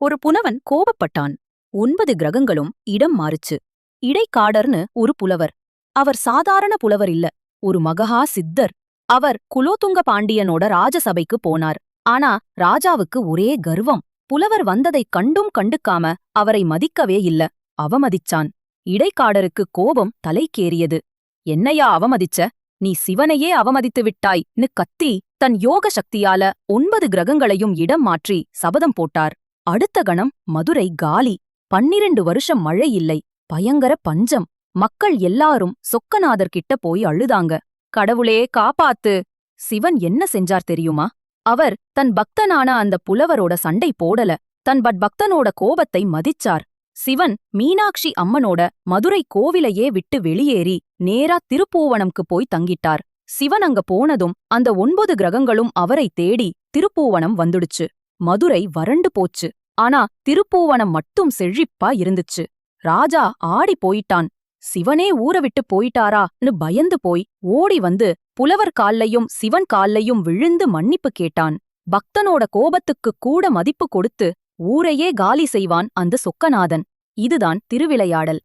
ஒரு புலவன் கோபப்பட்டான். ஒன்பது கிரகங்களும் இடம் மாறுச்சு. இடைக்காடர்னு ஒரு புலவர். அவர் சாதாரண புலவர் இல்ல. ஒரு மகா சித்தர். அவர் குலோத்துங்க பாண்டியனோட ராஜசபைக்கு போனார். ஆனா ராஜாவுக்கு ஒரே கர்வம். புலவர் வந்ததைக் கண்டும் கண்டுக்காம அவரை மதிக்கவே இல்ல. அவமதிச்சான். இடைக்காடருக்கு கோபம் தலைக்கேறியது. என்னையா அவமதிச்ச? நீ சிவனையே அவமதித்து விட்டாய்னு கத்தி தன் யோக சக்தியால ஒன்பது கிரகங்களையும் இடம் மாற்றி சபதம் போட்டார். அடுத்த கணம் மதுரை காலி. பன்னிரண்டு வருஷம் மழை இல்லை. பயங்கர பஞ்சம். மக்கள் எல்லாரும் சொக்கநாதர் கிட்ட போய் அழுதாங்க. கடவுளே காப்பாத்து! சிவன் என்ன செஞ்சார் தெரியுமா? அவர் தன் பக்தனான அந்த புலவரோட சண்டை போடல. தன் பட் பக்தனோட கோபத்தை மதிச்சார். சிவன் மீனாட்சி அம்மனோட மதுரை கோவிலையே விட்டு வெளியேறி நேரா திருப்பூவனம்க்கு போய் தங்கிட்டார். சிவன் அங்க போனதும் அந்த ஒன்பது கிரகங்களும் அவரை தேடி திருப்பூவனம் வந்துடுச்சு. மதுரை வறண்டு போச்சு. ஆனா திருப்பூவனம் மட்டும் செழிப்பா இருந்துச்சு. ராஜா ஆடி போயிட்டான். சிவனே ஊற விட்டு போயிட்டாரான்னு பயந்து போய் ஓடி வந்து புலவர் கால்லையும் சிவன் கால்லையும் விழுந்து மன்னிப்பு கேட்டான். பக்தனோட கோபத்துக்கு கூட மதிப்பு கொடுத்து ஊரையே காலி செய்வான் அந்த சொக்கநாதன். இதுதான் திருவிளையாடல்.